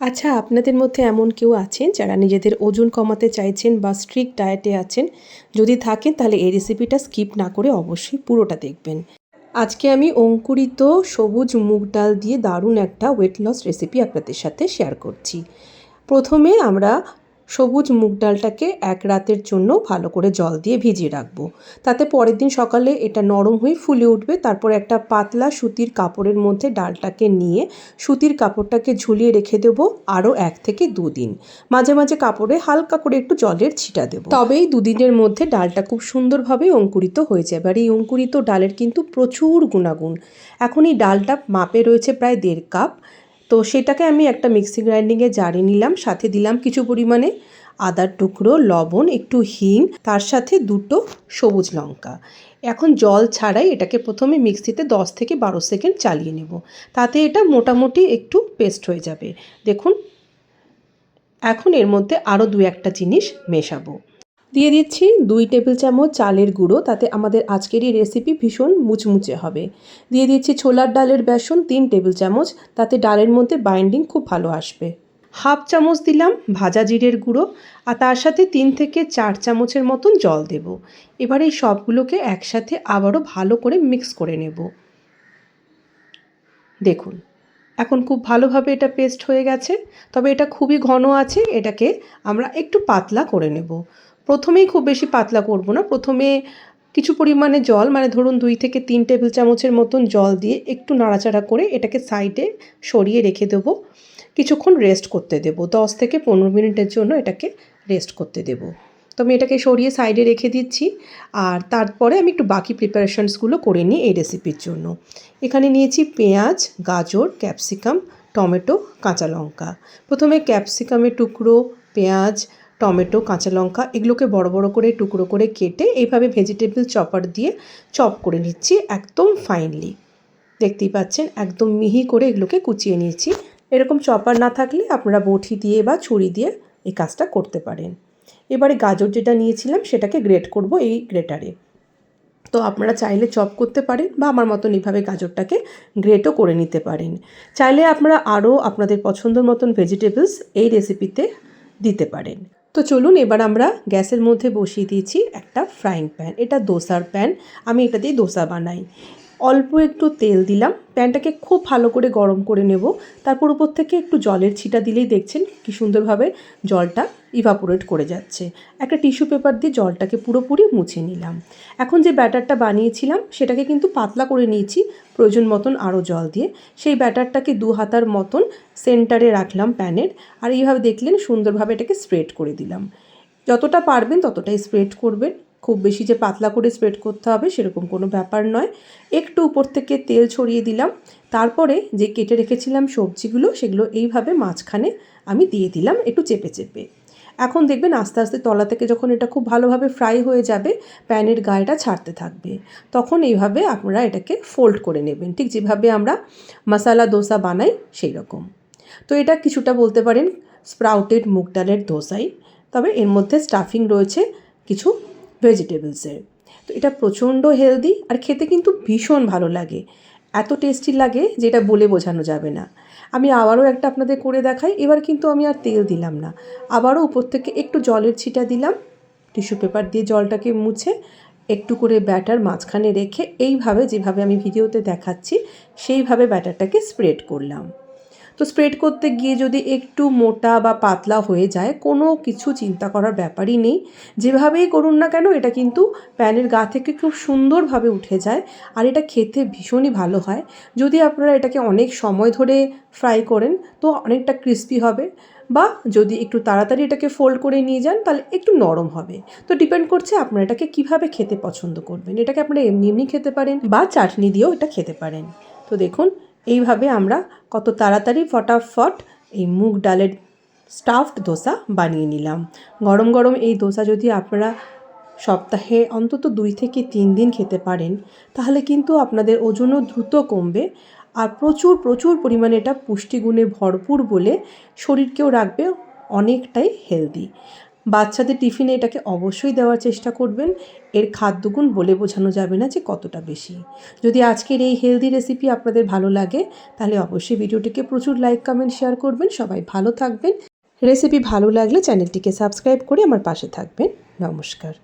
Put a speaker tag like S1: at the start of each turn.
S1: আচ্ছা আপনাদের মধ্যে এমন কেউ আছেন যারা নিজেদের ওজন কমাতে চাইছেন বা স্ট্রিক্ট ডায়েটে আছেন? যদি থাকেন, তাহলে এই রেসিপিটা স্কিপ না করে অবশ্যই পুরোটা দেখবেন। আজকে আমি অঙ্কুরিত সবুজ মুগ ডাল দিয়ে দারুণ একটা ওয়েট লস রেসিপি আপনাদের সাথে শেয়ার করছি। প্রথমে আমরা সবুজ মুগ ডালটাকে এক রাতের জন্য ভালো করে জল দিয়ে ভিজিয়ে রাখব। তাতে পরের দিন সকালে এটা নরম হয়ে ফুলে উঠবে। তারপর একটা পাতলা সুতির কাপড়ের মধ্যে ডালটাকে নিয়ে সুতির কাপড়টাকে ঝুলিয়ে রেখে দেবো আরও এক থেকে দুদিন মাঝে মাঝে কাপড়ে হালকা করে একটু জলের ছিটা দেবো। তবেই দুদিনের মধ্যে ডালটা খুব সুন্দরভাবে অঙ্কুরিত হয়ে যাবে। আর এই অঙ্কুরিত ডালের কিন্তু প্রচুর গুণাগুণ। এখন এই ডালটা মাপে রয়েছে প্রায় দেড় কাপ। তো সেটাকে আমি একটা মিক্সি গ্রাইন্ডিংয়ে জারে নিলাম, সাথে দিলাম কিছু পরিমাণে আদার টুকরো, লবণ, একটু হিং, তার সাথে দুটো সবুজ লঙ্কা। এখন জল ছাড়াই এটাকে প্রথমে মিক্সিতে দশ থেকে বারো সেকেন্ড চালিয়ে নেব। তাতে এটা মোটামুটি একটু পেস্ট হয়ে যাবে। দেখুন, এখন এর মধ্যে আরও দু একটা জিনিস মেশাবো। দিয়ে দিচ্ছি দুই টেবিল চামচ চালের গুঁড়ো, তাতে আমাদের আজকের এই রেসিপি ভীষণ মুচমুচে হবে। দিয়ে দিচ্ছি ছোলার ডালের বেসন তিন টেবিল চামচ, তাতে ডালের মধ্যে বাইন্ডিং খুব ভালো আসবে। হাফ চামচ দিলাম ভাজা জিরের গুঁড়ো, আর তার সাথে তিন থেকে চার চামচের মতন জল দেব। এবার এই সবগুলোকে একসাথে আবারও ভালো করে মিক্স করে নেব। দেখুন, এখন খুব ভালোভাবে এটা পেস্ট হয়ে গেছে, তবে এটা খুবই ঘন আছে, এটাকে আমরা একটু পাতলা করে নেব। প্রথমেই খুব বেশি পাতলা করব না। প্রথমে কিছু পরিমাণে জল মানে ধরুন দুই থেকে তিন টেবিল চামচের মতন জল দিয়ে একটু নাড়াচাড়া করে এটাকে সাইডে সরিয়ে রেখে দেবো। কিছুক্ষণ রেস্ট করতে দেবো। দশ থেকে পনেরো মিনিটের জন্য এটাকে রেস্ট করতে দেবো। তো আমি এটাকে সরিয়ে সাইডে রেখে দিচ্ছি। আর তারপরে আমি একটু বাকি প্রিপারেশনসগুলো করে নিই এই রেসিপির জন্য। এখানে নিয়েছি পেঁয়াজ, গাজর, ক্যাপসিকাম, টমেটো, কাঁচা লঙ্কা। প্রথমে ক্যাপসিকামের টুকরো, পেঁয়াজ টমেটো, কাঁচা লঙ্কা এগুলোকে বড় বড় করে, টুকরো করে কেটে এইভাবে ভেজিটেবল চপার দিয়ে চপ করে নিচ্ছি একদম ফাইনলি দেখতেই পাচ্ছেন, একদম মিহি করে এগুলোকে কুচিয়ে নিয়েছি। এরকম চপার না থাকলে আপনারা বটি দিয়ে বা ছুরি দিয়ে এই কাজটা করতে পারেন। এবারে গাজর যেটা নিয়েছিলাম সেটাকে গ্রেট করব এই গ্রেটারে তো আপনারা চাইলে চপ করতে পারেন বা আমার মতন এইভাবে গাজরটাকে গ্রেটও করে নিতে পারেন। চাইলে আপনারা আরও আপনাদের পছন্দের মতন ভেজিটেবলস এই রেসিপিতে দিতে পারেন। তো চলুন এবার আমরা গ্যাসের মধ্যে বসিয়ে দিয়েছি একটা ফ্রাইং প্যান এটা দোসার প্যান আমি এটা দিয়ে দোসা বানাই। অল্প একটু তেল দিলাম। প্যানটাকে খুব ভালো করে গরম করে নেব। তারপর উপর থেকে একটু জলের ছিটা দিলেই দেখছেন কি সুন্দরভাবে জলটা ইভাপোরেট করে যাচ্ছে। একটা টিস্যু পেপার দিয়ে জলটাকে পুরোপুরি মুছে নিলাম। এখন যে ব্যাটারটা বানিয়েছিলাম, সেটাকে কিন্তু পাতলা করে নিয়েছি, প্রয়োজন মতন আরও জল দিয়ে। সেই ব্যাটারটাকে দু হাতার মতন সেন্টারে রাখলাম প্যানের, আর এইভাবে দেখলেন সুন্দরভাবে এটাকে স্প্রেড করে দিলাম। যতটা পারবেন ততটাই স্প্রেড করবেন। খুব বেশি যে পাতলা করে স্প্রেড করতে হবে সেরকম কোনো ব্যাপার নয়। একটু উপর থেকে তেল ছড়িয়ে দিলাম। তারপরে যে কেটে রেখেছিলাম সবজিগুলো, সেগুলো এইভাবে মাঝখানে আমি দিয়ে দিলাম একটু চেপে চেপে। এখন দেখবেন আস্তে আস্তে তলা থেকে যখন এটা খুব ভালোভাবে ফ্রাই হয়ে যাবে, প্যানের গায়েটা ছাড়তে থাকবে। তখন এইভাবে আপনারা এটাকে ফোল্ড করে নেবেন। ঠিক যেভাবে আমরা মশালা দোসা বানাই, সেই রকম। তো এটা কিছুটা বলতে পারেন স্প্রাউটেড মুগ ডালের দোসাই। তবে এর মধ্যে স্টাফিং রয়েছে কিছু ভেজিটেবলসের তো এটা প্রচণ্ড হেলদি আর খেতে কিন্তু ভীষণ ভালো লাগে। এত টেস্টি লাগে যেটা বলে বোঝানো যাবে না। আমি আবারও একটা আপনাদের করে দেখাই, এবার কিন্তু আমি আর তেল দিলাম না। আবারও উপর থেকে একটু জলের ছিটা দিলাম টিস্যু পেপার দিয়ে জলটাকে মুছে একটু করে ব্যাটার মাঝখানে রেখে এইভাবে যেভাবে আমি ভিডিওতে দেখাচ্ছি, সেইভাবে ব্যাটারটাকে স্প্রেড করলাম। তো স্প্রেড করতে গিয়ে যদি একটু মোটা বা পাতলা হয়ে যায়, কোনো কিছু চিন্তা করার ব্যাপারই নেই। যেভাবেই করুন না কেন, এটা কিন্তু প্যানের গা থেকে খুব সুন্দরভাবে উঠে যায় আর এটা খেতে ভীষণই ভালো হয়। যদি আপনারা এটাকে অনেক সময় ধরে ফ্রাই করেন, তো অনেকটা ক্রিস্পি হবে বা যদি একটু তাড়াতাড়ি এটাকে ফোল্ড করে নিয়ে যান, তাহলে একটু নরম হবে। তো ডিপেন্ড করছে আপনারা এটাকে কীভাবে খেতে পছন্দ করবেন। এটাকে আপনারা এমনি এমনি খেতে পারেন বা চাটনি দিয়েও এটা খেতে পারেন। তো দেখুন এইভাবে আমরা কত তাড়াতাড়ি ফটাফট এই মুগ ডালের স্টাফড দোসা বানিয়ে নিলাম। গরম গরম এই দোসা যদি আপনারা সপ্তাহে অন্তত দুই থেকে তিন দিন খেতে পারেন, তাহলে কিন্তু আপনাদের ওজনও দ্রুত কমবে আর প্রচুর প্রচুর পরিমাণে এটা পুষ্টিগুণে ভরপুর বলে শরীরকেও রাখবে অনেকটাই হেলদি বাচ্চাদের টিফিনে এটাকে অবশ্যই দেওয়ার চেষ্টা করবেন। এর খাদ্যগুণ বলে বোঝানো যাবে না যে কতটা বেশি। যদি আজকের এই হেলদি রেসিপি আপনাদের ভালো লাগে, তাহলে অবশ্যই ভিডিওটিকে প্রচুর লাইক কমেন্ট শেয়ার করবেন। সবাই ভালো থাকবেন। রেসিপি ভালো লাগলে চ্যানেলটিকে সাবস্ক্রাইব করে আমার পাশে থাকবেন। নমস্কার।